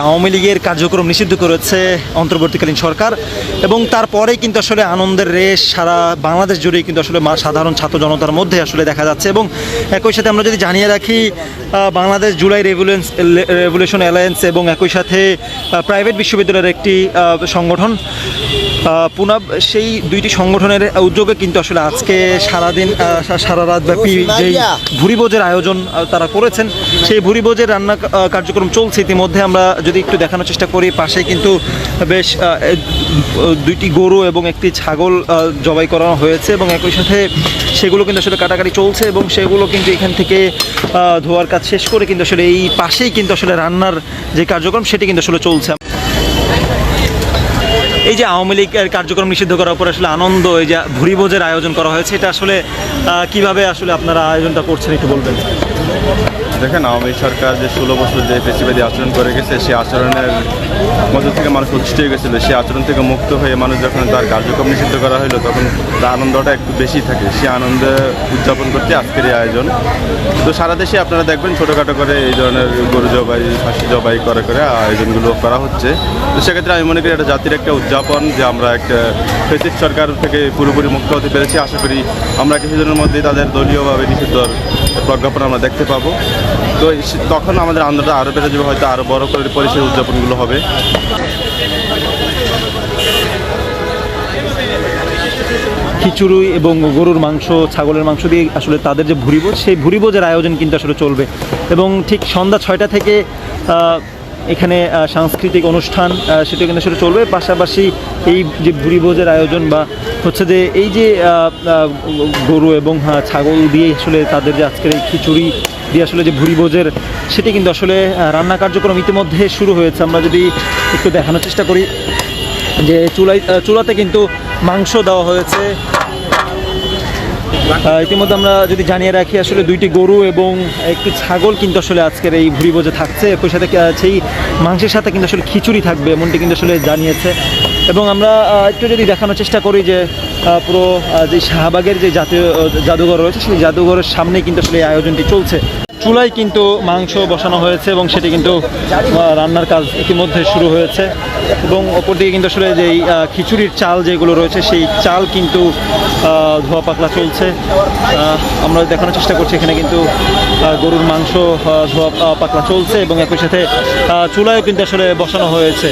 আওয়ামী লীগের কার্যক্রম নিষিদ্ধ করেছে অন্তর্বর্তীকালীন সরকার এবং তারপরে কিন্তু আসলে আনন্দের রেশ সারা বাংলাদেশ জুড়েই কিন্তু আসলে সাধারণ ছাত্র জনতার মধ্যে আসলে দেখা যাচ্ছে এবং একই সাথে আমরা যদি জানিয়ে রাখি বাংলাদেশ জুলাই রেভুলেন্স রেভুলেশন অ্যালায়েন্স এবং একই সাথে প্রাইভেট বিশ্ববিদ্যালয়ের একটি সংগঠন পুনাব সেই দুইটি সংগঠনের উদ্যোগে কিন্তু আসলে আজকে সারাদিন সারা রাত ব্যাপী যেই ভুরিভোজের আয়োজন তারা করেছেন সেই ভুরিভোজের রান্না কার্যক্রম চলছে। ইতিমধ্যে আমরা যদি একটু দেখানোর চেষ্টা করি পাশে কিন্তু বেশ দুইটি গরু এবং একটি ছাগল জবাই করা হয়েছে এবং একই সাথে সেগুলো কিন্তু আসলে কাটাকাটি চলছে এবং সেগুলো কিন্তু এখান থেকে ধোয়ার কাজ শেষ করে কিন্তু আসলে এই পাশেই কিন্তু আসলে রান্নার যে কার্যক্রম সেটি কিন্তু আসলে চলছে। এই যে আওয়ামী লীগের কার্যক্রম নিষিদ্ধ করার পর আসলে আনন্দ, এই যে ভুরিভোজের আয়োজন করা হয়েছে, এটা আসলে কীভাবে আসলে আপনারা আয়োজনটা করছেন একটু বলবেন? দেখেন, আওয়ামী সরকার যে ষোলো বছর যে পেশিবাদী আচরণ করে গেছে সেই আচরণের মধ্যে থেকে মানুষ উচ্ছিষ্ট হয়ে গেছিল। সেই আচরণ থেকে মুক্ত হয়ে মানুষ যখন তার কার্যক্রম নিষিদ্ধ করা হলো তখন তার আনন্দটা একটু বেশি থাকে। সেই আনন্দ উদযাপন করতে আজকের এই আয়োজন। তো সারা দেশে আপনারা দেখবেন ছোটোখাটো করে এই ধরনের গরু জবাই, খাসি জবাই করে করে আয়োজনগুলো করা হচ্ছে। তো সেক্ষেত্রে আমি মনে করি এটা জাতির একটা উদযাপন যে আমরা একটা ফেসিস সরকার থেকে পুরোপুরি মুক্ত হতে পেরেছি। আশা করি আমরা কিছুদিনের মধ্যেই তাদের দলীয়ভাবে নিষিদ্ধর প্রজ্ঞাপন আমরা দেখতে পাবো। তো তখন আমাদের আন্দোলনটা আরও বেড়ে যাবে, হয়তো আরও বড় করে পরিসরের উদযাপনগুলো হবে। খিচুড়ি এবং গরুর মাংস, ছাগলের মাংস দিয়ে আসলে তাদের যে ভুরিভোজ, সেই ভুরিভোজের আয়োজন কিন্তু আসলে চলবে। এবং ঠিক সন্ধ্যা ছয়টা থেকে এখানে সাংস্কৃতিক অনুষ্ঠান সেটা কিন্তু আসলে চলবে। পাশাপাশি এই যে ভুরিভোজের আয়োজন বা হচ্ছে যে এই যে গরু এবং ছাগল দিয়ে আসলে তাদের যে আজকের এই খিচুড়ি দিয়ে আসলে যে ভুরিভোজের, সেটি কিন্তু আসলে রান্না কার্যক্রম ইতিমধ্যে শুরু হয়েছে। আমরা যদি একটু দেখানোর চেষ্টা করি যে চুলাই চুলাতে কিন্তু মাংস দেওয়া হয়েছে। ইতিমধ্যে আমরা যদি জানিয়ে রাখি, আসলে দুইটি গরু এবং একটি ছাগল কিন্তু আসলে আজকের এই ভুড়ি বোঝে থাকছে। একই সাথে সেই মাংসের সাথে কিন্তু আসলে খিচুড়ি থাকবে, এমনটি কিন্তু আসলে জানিয়েছে। এবং আমরা একটু যদি দেখানোর চেষ্টা করি যে পুরো যে শাহবাগের যে জাতীয় জাদুঘর রয়েছে, সেই জাদুঘরের সামনে কিন্তু আসলে এই আয়োজনটি চলছে। চুলায় কিন্তু মাংস বসানো হয়েছে এবং সেটি কিন্তু রান্নার কাজ ইতিমধ্যে শুরু হয়েছে। এবং অপরদিকে কিন্তু আসলে যেই খিচুড়ির চাল যেগুলো রয়েছে, সেই চাল কিন্তু ধোয়া পাতলা চলছে। আমরা দেখানোর চেষ্টা করছি এখানে কিন্তু গরুর মাংস ধোয়া পাতলা চলছে এবং একই সাথে চুলায়ও কিন্তু আসলে বসানো হয়েছে।